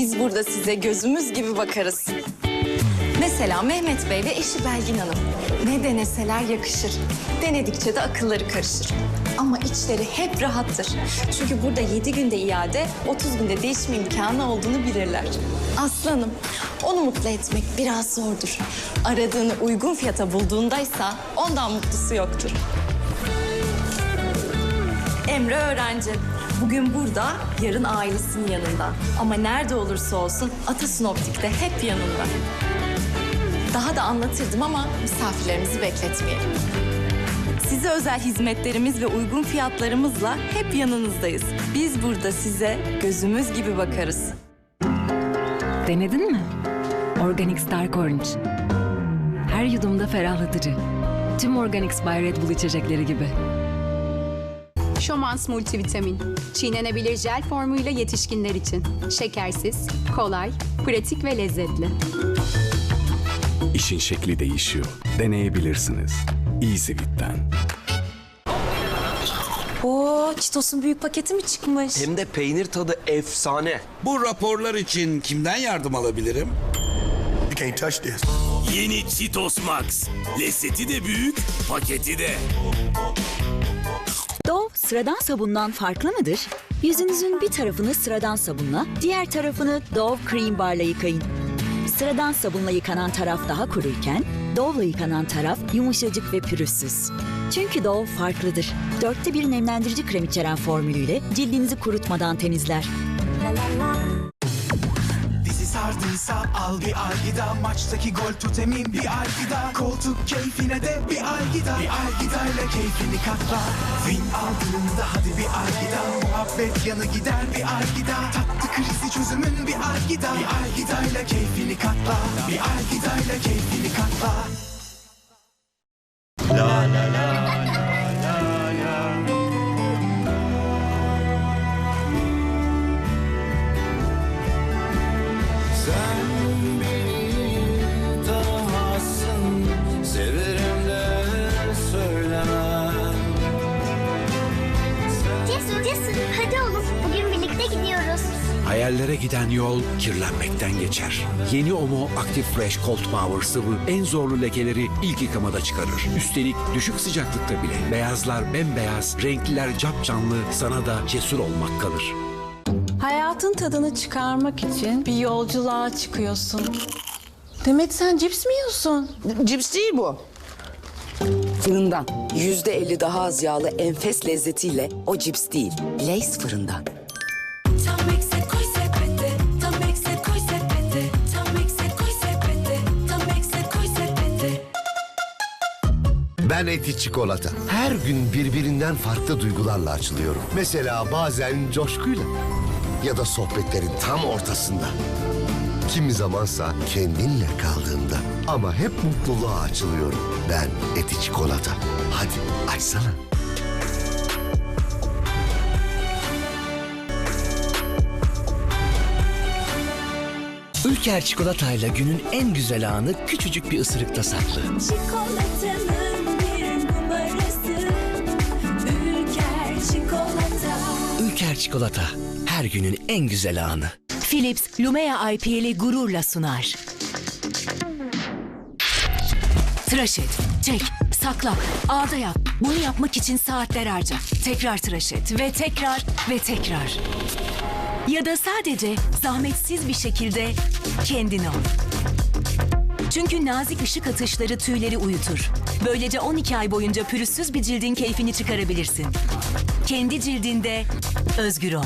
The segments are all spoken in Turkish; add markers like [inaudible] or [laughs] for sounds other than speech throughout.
Biz burada size gözümüz gibi bakarız. Mesela Mehmet Bey ve eşi Belgin Hanım. Ne deneseler yakışır. Denedikçe de akılları karışır. Ama içleri hep rahattır. Çünkü burada 7 günde iade, 30 günde değişme imkanı olduğunu bilirler. Aslanım, onu mutlu etmek biraz zordur. Aradığını uygun fiyata bulduğundaysa ondan mutlusu yoktur. Emre öğrenci. Bugün burada, yarın ailesinin yanında. Ama nerede olursa olsun Atasun Optik'te hep yanında. Daha da anlatırdım ama misafirlerimizi bekletmeyelim. Size özel hizmetlerimiz ve uygun fiyatlarımızla hep yanınızdayız. Biz burada size gözümüz gibi bakarız. Denedin mi? Organic Dark Orange. Her yudumda ferahlatıcı. Tüm Organic Bay Red Bull içecekleri gibi. Şomans multivitamin. Çiğnenebilir jel formuyla yetişkinler için. Şekersiz, kolay, pratik ve lezzetli. İşin şekli değişiyor. Deneyebilirsiniz. EasyWit'ten. Oo, Çitos'un büyük paketi mi çıkmış? Hem de peynir tadı efsane. Bu raporlar için kimden yardım alabilirim? You can't touch this. Yeni Cheetos Max. Lezzeti de büyük, paketi de. Sıradan sabundan farklı mıdır? Yüzünüzün bir tarafını sıradan sabunla, diğer tarafını Dove Cream Bar'la yıkayın. Sıradan sabunla yıkanan taraf daha kuruyken, Dove'la yıkanan taraf yumuşacık ve pürüzsüz. Çünkü Dove farklıdır. Dörtte bir nemlendirici krem içeren formülüyle cildinizi kurutmadan temizler. Dizi sardıysa al bir algida. Maçtaki gol tut emin bir algida. Koltuk keyfine de bir algida. Bir algida ile keyfini katla. Win aldığında hadi bir algida. Muhabbet yanı gider bir algida. Tatlı krizi çözümün bir algida. Bir algida ile keyfini katla. Bir algida ile keyfini katla Hayallere giden yol kirlenmekten geçer. Yeni Omo Active Fresh Cold Power sıvı en zorlu lekeleri ilk yıkamada çıkarır. Üstelik düşük sıcaklıkta bile beyazlar bembeyaz, renkliler capcanlı sana da cesur olmak kalır. Hayatın tadını çıkarmak için bir yolculuğa çıkıyorsun. Demet sen cips mi yiyorsun? Cips değil bu. Fırından. Yüzde elli daha az yağlı enfes lezzetiyle o cips değil. Lays fırından. Ben Eti Çikolata. Her gün birbirinden farklı duygularla açılıyorum. Mesela bazen coşkuyla ya da sohbetlerin tam ortasında. Kimi zamansa kendinle kaldığında ama hep mutluluğa açılıyorum. Ben Eti Çikolata. Hadi açsana. Ülker çikolatayla günün en güzel anı küçücük bir ısırıkta saklı. Çikolatanın Ülker çikolata her günün en güzel anı. Philips Lumea IPL'i gururla sunar. Tıraş et, çek, sakla, ağda yap. Bunu yapmak için saatler harca. Tekrar tıraş et ve tekrar ve tekrar. Ya da sadece zahmetsiz bir şekilde kendin ol. Çünkü nazik ışık atışları tüyleri uyutur. Böylece 12 ay boyunca pürüzsüz bir cildin keyfini çıkarabilirsin. Kendi cildinde özgür ol.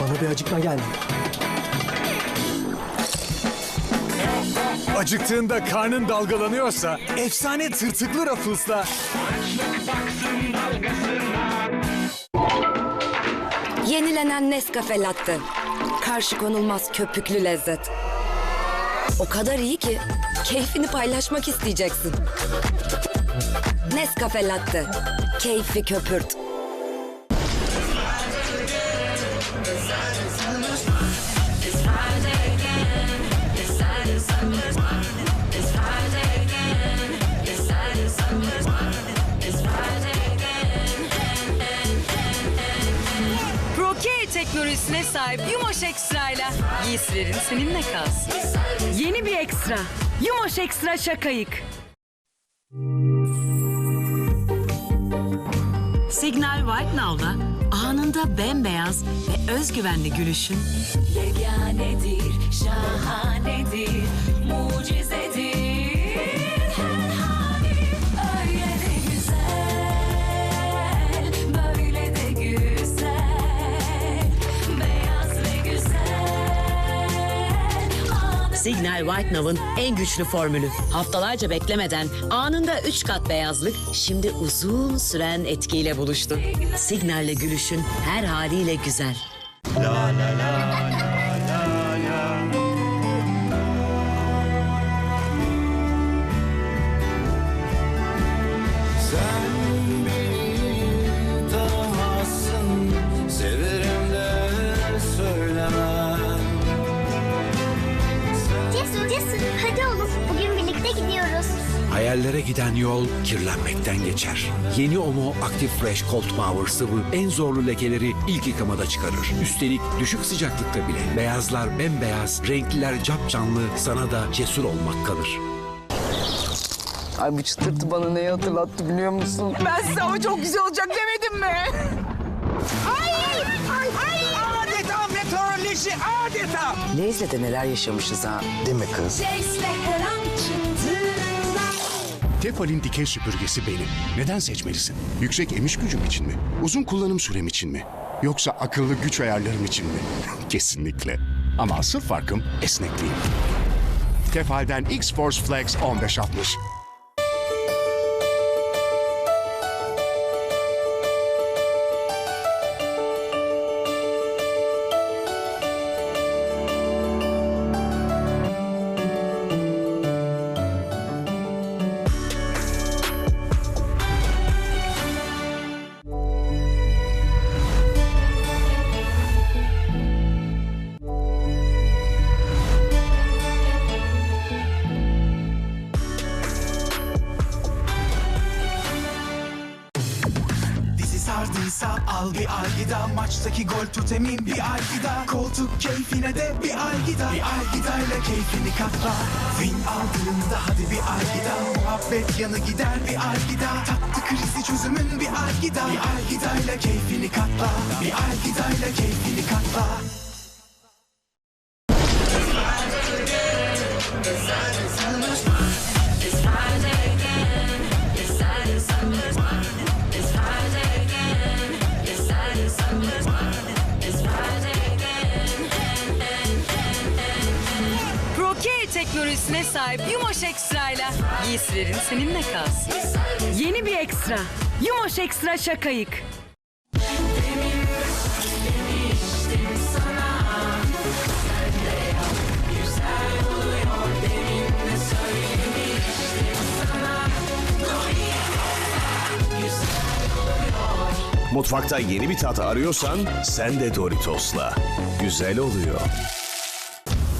Bana bir acıkma geldi. Acıktığında karnın dalgalanıyorsa efsane tırtıklı Ruffles'la Yenilenen Nescafe Latte. Karşı konulmaz köpüklü lezzet. O kadar iyi ki keyfini paylaşmak isteyeceksin. Nescafe Latte. Keyfi köpürt. Teknolojisine sahip Yumoş Ekstra ile giysilerin seninle kalsın. Yeni bir ekstra. Yumoş Ekstra Şakayık. Signal White Now'la anında bembeyaz ve özgüvenli gülüşün Yeganedir, şahanedir, mucizedir Signal White Now'ın en güçlü formülü. Haftalarca beklemeden anında 3 kat beyazlık şimdi uzun süren etkiyle buluştu. Signal'le gülüşün her haliyle güzel. Sen Hayallere giden yol kirlenmekten geçer. Yeni Omo Active Fresh Cold Power sıvı en zorlu lekeleri ilk yıkamada çıkarır. Üstelik düşük sıcaklıkta bile beyazlar bembeyaz, renkliler capcanlı, sana da cesur olmak kalır. Ay bu çıtırtı bana neyi hatırlattı biliyor musun? Ben size ama çok güzel olacak demedim mi? Ay! Ay! Ay! Adeta meteoroloji adeta Leyz'le neler yaşamışız ha. Değil mi kız? Jace'le her an Tefal'in dikey süpürgesi benim. Neden seçmelisin? Yüksek emiş gücüm için mi? Uzun kullanım sürem için mi? Yoksa akıllı güç ayarlarım için mi? [laughs] Kesinlikle. Ama asıl farkım esnekliğim. Tefal'den X-Force Flex 1560. Dizi sardıysa al bir algida. Maçtaki gol tut emin bir algida. Koltuk keyfine de bir algida. Bir algida ile keyfini katla. Win aldığında hadi bir algida. Muhabbet yanı gider bir algida. Tatlı krizi çözümün bir algida. Bir algida ile keyfini katla. Bir algida ile keyfini katla ile giysilerin seninle kalsın. Yeni bir ekstra. Yumoş Ekstra Şakayık. Mutfakta yeni bir tat arıyorsan sen de Doritos'la. Güzel oluyor.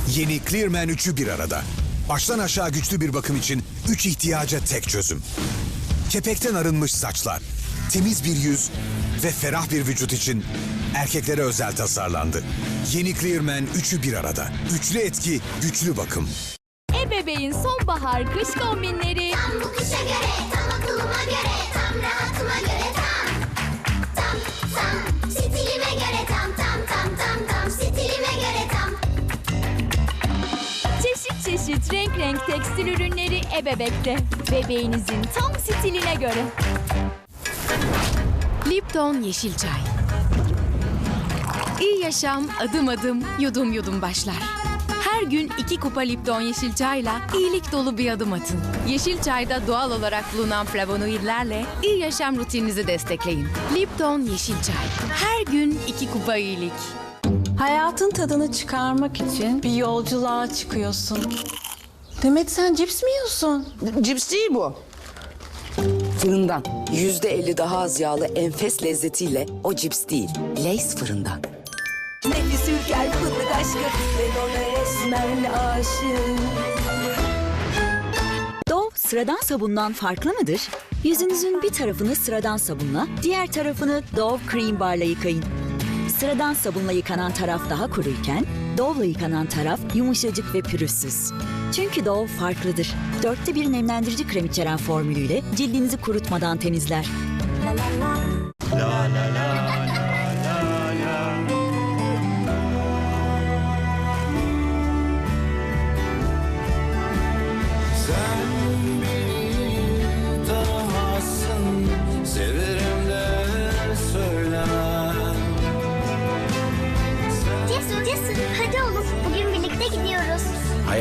Yeni Clearman 3'ü bir arada. Baştan aşağı güçlü bir bakım için 3 ihtiyaca tek çözüm. Kepekten arınmış saçlar, temiz bir yüz ve ferah bir vücut için erkeklere özel tasarlandı. Yeni Clearman 3'ü bir arada. Güçlü etki, güçlü bakım. Ebeveyn sonbahar kış kombinleri. Tam bu kışa göre, tam tekstil ürünleri Ebebek'te. Bebeğinizin tam stiline göre. Lipton Yeşil Çay. İyi yaşam adım adım yudum yudum başlar. Her gün iki kupa Lipton Yeşil Çay'la iyilik dolu bir adım atın. Yeşil Çay'da doğal olarak bulunan flavonoidlerle iyi yaşam rutininizi destekleyin. Lipton Yeşil Çay. Her gün iki kupa iyilik. Hayatın tadını çıkarmak için bir yolculuğa çıkıyorsun. Demet sen cips mi yiyorsun? Cips değil bu. Fırından. Yüzde elli daha az yağlı enfes lezzetiyle o cips değil. Lays fırından. Nefis ürker fındık aşkı Ben ona resmen aşığım Dove sıradan sabundan farklı mıdır? Yüzünüzün bir tarafını sıradan sabunla, diğer tarafını Dove Cream Bar'la yıkayın. Sıradan sabunla yıkanan taraf daha kuruyken, Dove'la yıkanan taraf yumuşacık ve pürüzsüz. Çünkü Dove farklıdır. Dörtte bir nemlendirici krem içeren formülüyle cildinizi kurutmadan temizler. Sen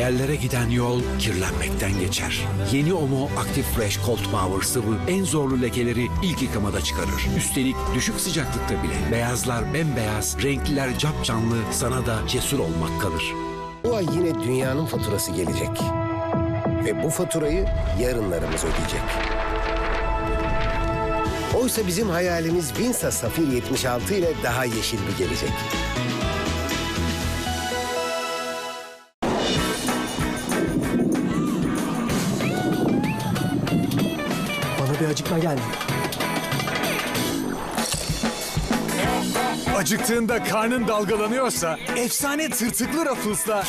Hayallere giden yol kirlenmekten geçer. Yeni Omo Active Fresh Cold Power sıvı en zorlu lekeleri ilk yıkamada çıkarır. Üstelik düşük sıcaklıkta bile beyazlar bembeyaz, renkliler capcanlı sana da cesur olmak kalır. Bu ay yine dünyanın faturası gelecek. Ve bu faturayı yarınlarımız ödeyecek. Oysa bizim hayalimiz Vinsa Safir 76 ile daha yeşil bir gelecek. Bir acıkma geldi. Acıktığında karnın dalgalanıyorsa efsane tırtıklı Ruffles'la